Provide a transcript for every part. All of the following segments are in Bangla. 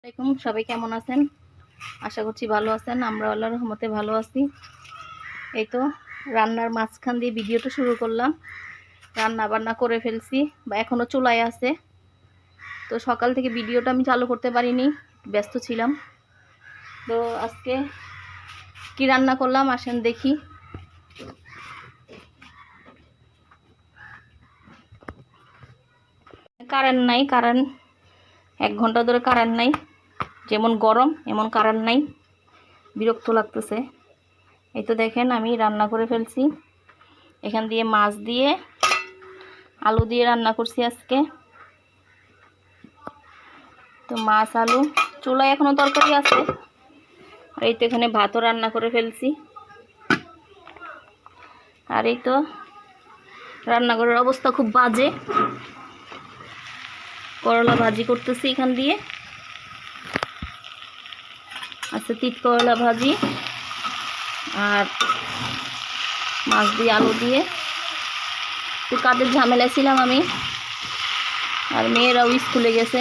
আসসালামাইকুম সবাই কেমন আছেন? আশা করছি ভালো আছেন আমরা আল্লাহর রহমতে ভালো আছি। এই তো, রান্নার মাঝখান দিয়ে ভিডিওটা শুরু করলাম। রান্না বান্না করে ফেলছি, বা এখনও চুলায় আছে। তো সকাল থেকে ভিডিওটা আমি চালু করতে পারিনি, ব্যস্ত ছিলাম। তো আজকে কি রান্না করলাম, আসেন দেখি। কারেন্ট নাই, কারেন্ট, এক ঘণ্টা ধরে কারেন্ট নাই। যেমন গরম, এমন কারেন্ট নাই। বিরক্ত লাগতেছে। এই তো দেখেন, আমি রান্না করে ফেলছি। এখান দিয়ে মাছ দিয়ে আলু দিয়ে রান্না করছি আজকে। তো মাছ, আলু, চুলায় এখনও তরকারি আছে। আর এই তো এখানে ভাতও রান্না করে ফেলছি। আর এই তো রান্নাঘরের অবস্থা খুব বাজে। করলা ভাজি করতেছি এখান দিয়ে। আচ্ছা তিত করলা ভাজি আর মাছ দিয়ে আলু দিয়ে। একটু কাদের ঝামেলা ছিলাম আমি। আর মেয়েরাও স্কুলে গেছে।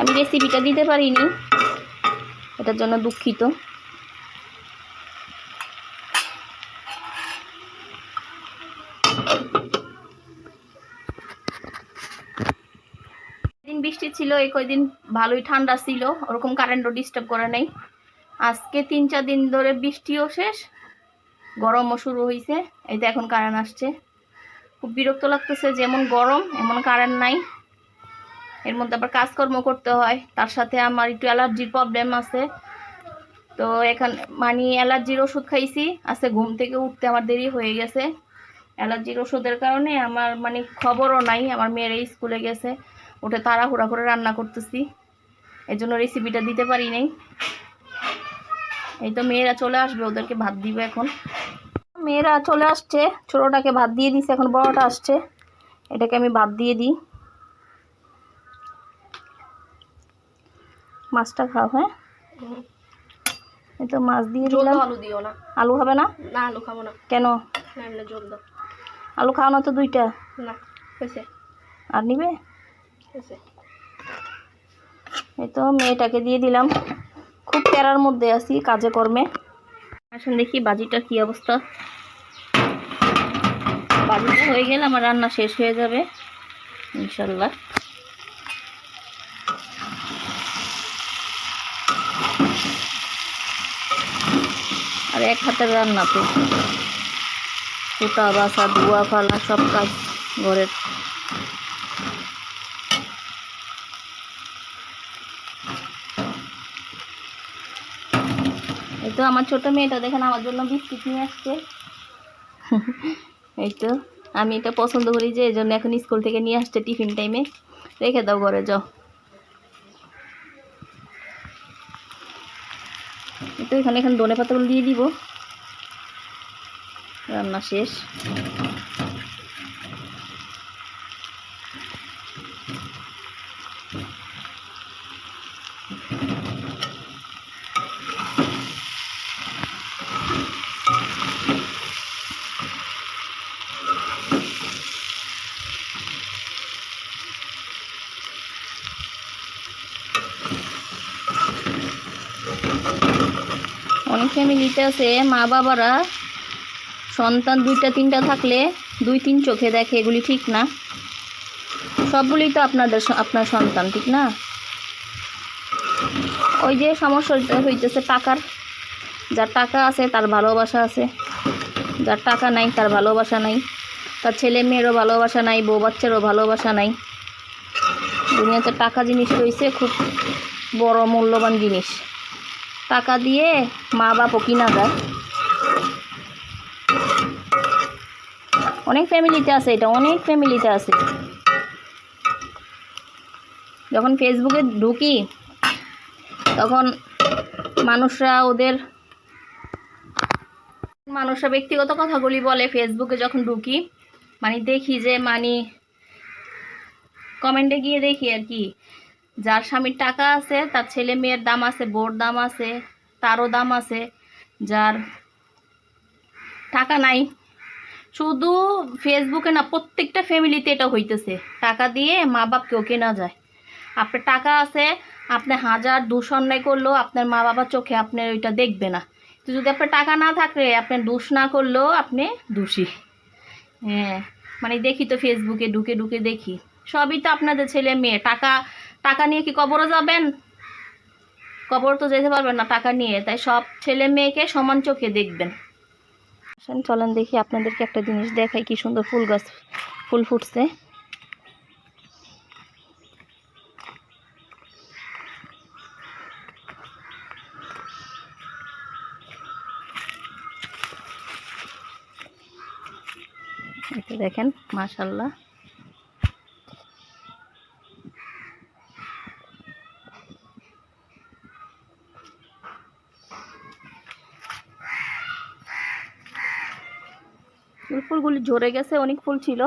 আমি রেসিপিটা দিতে পারিনি। এটার জন্য দুঃখিত। দিন বৃষ্টি ছিল, এই কয়দিন ভালোই ঠান্ডা ছিল, ওরকম কারেন্টও ডিস্টার্ব করে নাই। আজকে তিন চার দিন ধরে বৃষ্টিও শেষ, গরমও শুরু হয়েছে এই এখন কারেন্ট আসছে। খুব বিরক্ত লাগতেছে, যেমন গরম, এমন কারেন্ট নাই। এর মধ্যে আবার কাজকর্ম করতে হয়, তার সাথে আমার একটু অ্যালার্জির প্রবলেম আছে। তো এখন মানে অ্যালার্জির ওষুধ খাইছি আজকে ঘুম থেকে উঠতে আমার দেরি হয়ে গেছে। অ্যালার্জির ওষুধের কারণে আমার মানে খবরও নাই আমার মেয়েরা স্কুলে গেছে উঠে তাড়াহুড়া করে রান্না করতেছি এই জন্য রেসিপিটা দিতে পারি নাই। এই তো মেয়েরা চলে আসবে ওদেরকে ভাত দিব এখন। মেয়েরা চলে আসছে ছোটোটাকে ভাত দিয়ে দিছে এখন বড়টা আসছে এটাকে আমি ভাত দিয়ে দিই। মাছটা খাও হ্যাঁ? এই তো মাছ দিয়ে দিলাম। আলু দিও না। আলু হবে না? না আলু খাব না। কেন? এমনি জল দাও। আলু খাও না তো দুইটা? না হয়েছে। আর নিবে? এই তো মেয়েটাকে দিয়ে দিলাম। খুব প্যারার মধ্যে আছি কাজে কর্মে। আসুন দেখি বাজিটার কি অবস্থা। বাজিটা হয়ে গেলে আমার রান্না শেষ হয়ে যাবে ইনশাল্লাহ। আর এক হাতের রান্না তো। কুটা বাসা, ধোয়া ফালা, সব কাজ ঘরের। এই তো আমার ছোট মেয়েটা, দেখেন আমার জন্য বিস্কিট নিয়ে আসছে। এই তো, আমি এটা পছন্দ করি যে, এই জন্য এখন স্কুল থেকে নিয়ে আসছে টিফিন টাইমে। রেখে দাও ঘরে, যাও। তো এখানে এখানে ধনে পাতাগুলো দিয়ে দিব। রান্না শেষ। অনেক ফ্যামিলিতে আছে মা বাবারা সন্তান দুইটা, তিনটা থাকলে দুই, তিন চোখে দেখে এগুলি ঠিক না। সবগুলি তো আপনাদের আপনার সন্তান, ঠিক না? ওই যে সমস্যা হইতেছে টাকার। যার টাকা আছে, তার ভালোবাসা আছে। যার টাকা নাই, তার ভালোবাসা নাই। তার ছেলে মেয়েরও ভালোবাসা নাই, বউ বাচ্চারও ভালোবাসা নাই। দুনিয়াতে টাকা জিনিস রয়েছে, খুব বড় মূল্যবান জিনিস। টাকা দিয়ে মা বাপও কিনা যায়। অনেক ফ্যামিলিতে আছে এটা, অনেক ফ্যামিলিতে আছে। যখন ফেসবুকে ঢুকি, তখন মানুষরা ওদের মানুষরা ব্যক্তিগত কথাগুলি বলে। ফেসবুকে যখন ঢুকি মানে দেখি যে মানে কমেন্টে গিয়ে দেখি আর কি, যার স্বামীর টাকা আছে, তার ছেলে মেয়ের দাম আছে বোর দাম আছে, তারও দাম আছে, যার টাকা নাই শুধু ফেসবুকে না, প্রত্যেকটা ফ্যামিলিতে এটা হইতেছে। টাকা দিয়ে মা বাপকেও কেনা যায়। আপনার টাকা আছে, আপনি হাজার দুষ অন্যায় করলেও আপনার মা বাবার চোখে আপনি ওইটা দেখবে না। তো যদি আপনার টাকা না থাকলে আপনি দোষ না করলেও আপনি দোষী। হ্যাঁ মানে দেখি তো ফেসবুকে ঢুকে ঢুকে দেখি। সবই তো আপনাদের ছেলে মেয়ে। টাকা টাকা নিয়ে কি কবরও যাবেন? কবর তো যেতে পারবেন না টাকা নিয়ে। তাই সব ছেলে মেয়েকে সমান চোখে দেখবেন। আসেন, চলেন দেখি আপনাদেরকে একটা জিনিস দেখাই, কি সুন্দর ফুল গাছ ফুল ফুটছে। দেখেন মাশাল্লাহ ফুল ফুলগুলি ঝরে গেছে অনেক ফুল ছিল।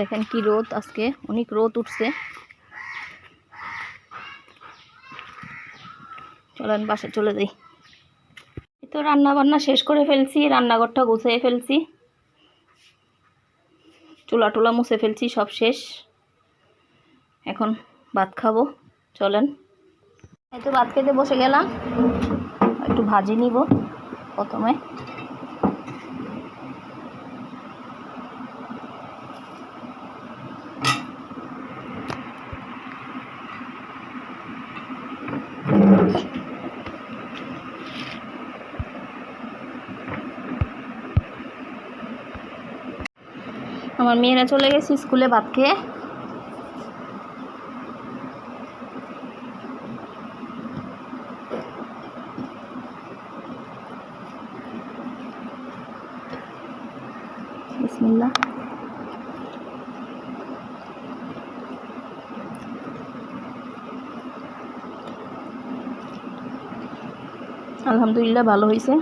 দেখেন কি রোদ আজকে, অনেক রোদ উঠছে। চলেন বাসে চলে যাই। তো রান্না বান্না শেষ করে ফেলছি, রান্নাঘরটা গুছিয়ে ফেলছি। চুলা টুলা মুছে ফেলছি, সব শেষ। এখন ভাত খাব, চলেন। এই তো ভাত খেতে বসে গেলাম, একটু ভাজি নিব প্রথমে। আমার মেয়েরা চলে গেছে স্কুলে ভাত খেয়ে। আলহামদুলিল্লাহ ভালো হয়েছে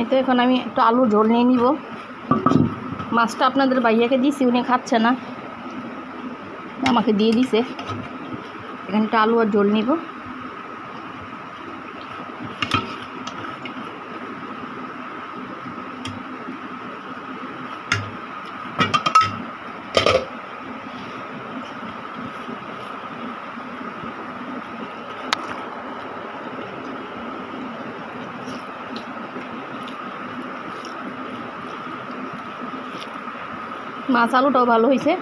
এই তো এখন আমি একটু আলু ঝোল নিয়ে নিব। মাছটা আপনাদের ভাইয়াকে দিছি, উনি খাচ্ছে না। আমাকে দিয়ে দিছে। এখানে একটু আলু আর ঝোল নিব। মাছ আলুটাও ভালো হয়েছে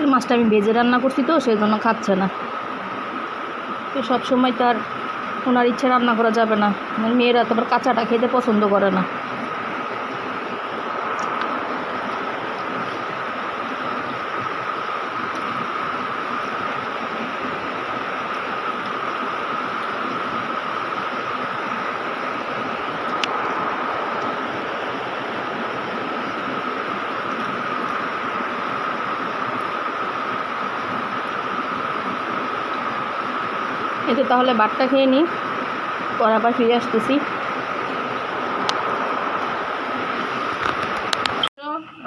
আজকের মাছটা আমি ভেজে রান্না করছি তো সেই জন্য খাচ্ছে না। তো সবসময় তার ওনার ইচ্ছে রান্না করা যাবে না। মেয়েরা তো আবার কাঁচাটা খেতে পছন্দ করে না। তো তাহলে বাটটা খেয়ে নিই পর আবার ফিরে আসতেছি।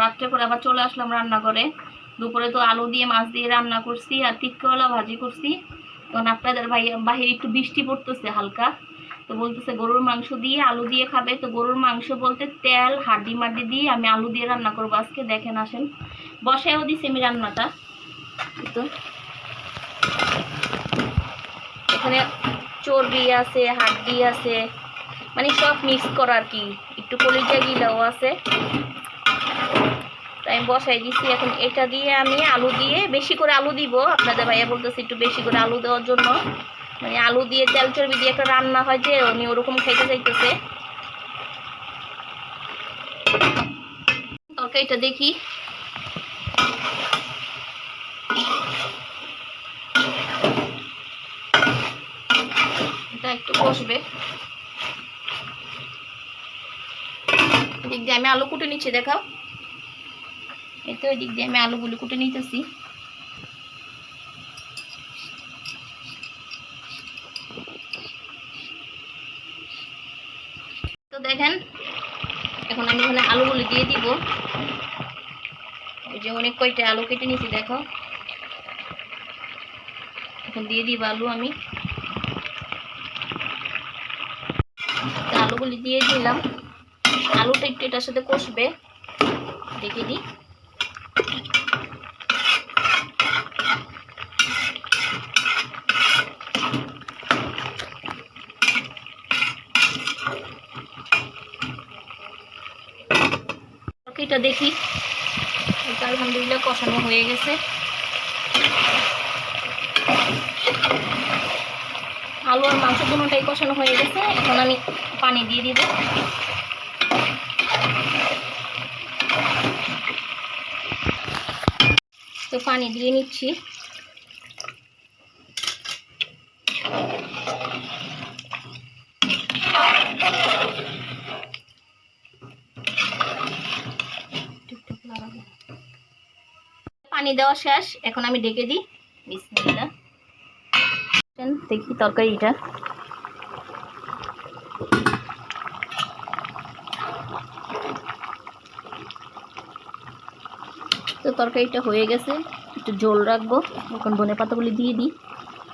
রাত্রে করে আবার চলে আসলাম রান্না করে দুপুরে তো আলু দিয়ে, মাছ দিয়ে রান্না করছি আর তিতকলা ভাজি করছি। তখন আপনাদের ভাই বাহিরে একটু বৃষ্টি পড়তেছে হালকা। তো বলতেছে, গরুর মাংস দিয়ে আলু দিয়ে খাবে। তো গরুর মাংস বলতে তেল, হাড্ডি মাড্ডি দিয়ে আমি আলু দিয়ে রান্না করব আজকে। দেখেন আসেন। বসায়ও দিছি আমি রান্নাটা। তো। এখানে চর্বি আছে, হাড্ডি আছে মানে সব মিক্স করা আর কি একটু কলিজা গিলাও আছে। তাই আমি বসাই দিচ্ছি এখন এটা দিয়ে আমি আলু দিয়ে বেশি করে আলু দিব। আপনাদের ভাইয়া বলতেছে একটু বেশি করে আলু দেওয়ার জন্য। মানে আলু দিয়ে তেল চর্বি দিয়ে একটা রান্না হয় যে, উনি ওরকম খাইতে চাইতেছে। তরকারিটা দেখি। একটু কষবে। এদিক দিয়ে আমি আলু কুটে নিচ্ছি, দেখাও। এই তো এদিক দিয়ে আমি আলুগুলো কুটে নিতেছি। তো দেখেন, এখন আমি এখানে আলুগুলো দিয়ে দিব। এই যে অনেক কয়টা আলু কেটে নিয়েছি দেখো এখন দিয়ে দিব আলু আমি তো আলুগুলি দিয়ে দিলাম। আলুটা একটু এটার সাথে কষবে। দেখে দিই। দেখি। আলহামদুলিল্লাহ কষানো হয়ে গেছে। আলু আর মাংস দুটোটাই কষানো হয়ে গেছে। এখন আমি পানি দিয়ে দিব। তো পানি দিয়ে নিচ্ছি। পানি দেওয়া শেষ। এখন আমি ডেকে দিই। বিসমিল্লাহ। দেখি তরকারিটা তো তরকারিটা হয়ে গেছে, একটু জল রাখব। এখন ধনে পাতাগুলি দিয়ে দিই।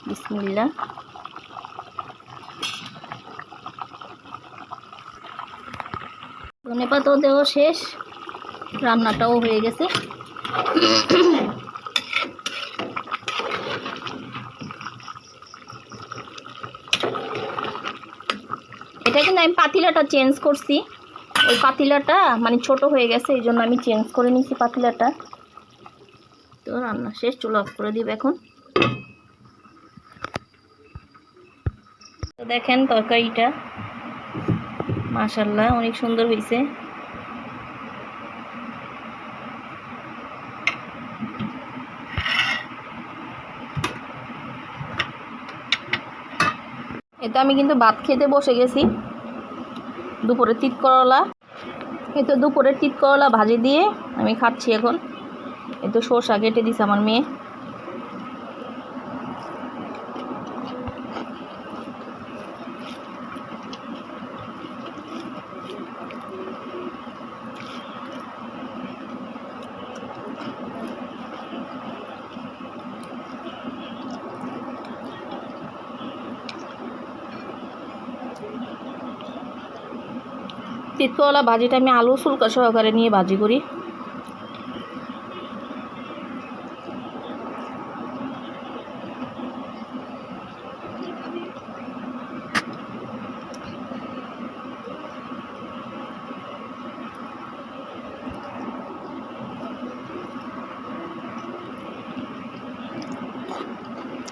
বিসমিল্লা ধনে পাতাও দেওয়া শেষ, রান্নাটাও হয়ে গেছে। কিন্তু আমি পাতিলাটা চেঞ্জ করছি। ওই পাতিলাটা মানে ছোট হয়ে গেছে, এই জন্য আমি চেঞ্জ করে নিয়েছি পাতিলাটা। তো রান্না শেষ, চুলো অফ করে দিব এখন। তো দেখেন তরকারিটা। মাশাল্লাহ অনেক সুন্দর হয়েছে। এটা আমি কিন্তু ভাত খেতে বসে গেছি। দুপুরে তিত করলা এই তো দুপুরের তিত করলা ভাজি দিয়ে আমি খাচ্ছি এখন। এই তো শসা কেটে দিছে আমার মেয়ে। তিতকলা ভাজিটা আমি আলু ফুলকা সহকারে নিয়ে ভাজি করি।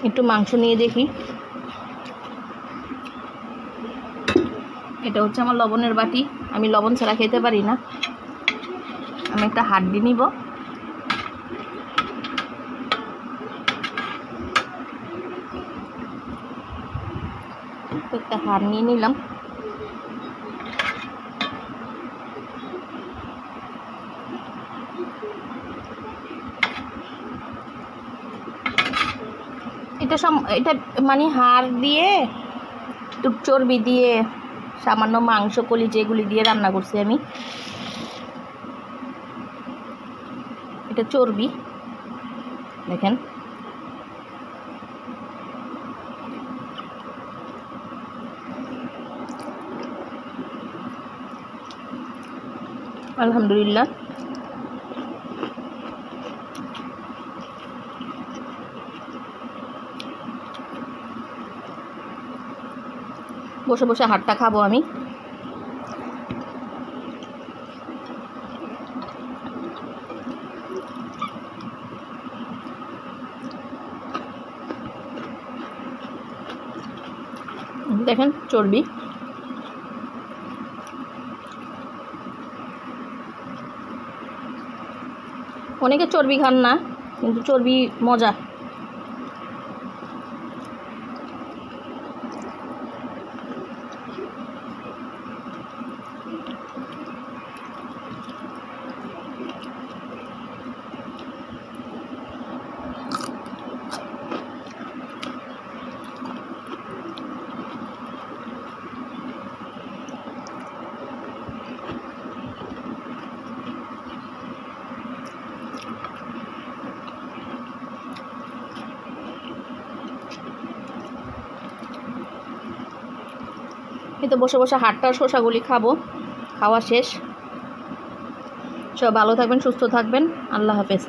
একটু মাংস নিয়ে দেখি। এটা হচ্ছে আমার লবণের বাটি। আমি লবণ ছাড়া খেতে পারি না। আমি একটা হাড্ডি নিব। একটা হাড় নিয়ে নিলাম। এটা সম এটা মানে হাড় দিয়ে, একটু চর্বি দিয়ে সামান্য মাংস কলি যেগুলি দিয়ে রান্না করছি আমি। এটা চর্বি। দেখেন। আলহামদুলিল্লাহ। বসে বসে হাটটা খাব আমি। দেখেন চর্বি। অনেকে চর্বি খান না কিন্তু চর্বি মজা। এই তো বসে বসে হাটটার শসাগুলি খাব। খাওয়া শেষ। সব ভালো থাকবেন, সুস্থ থাকবেন। আল্লাহ হাফেজ।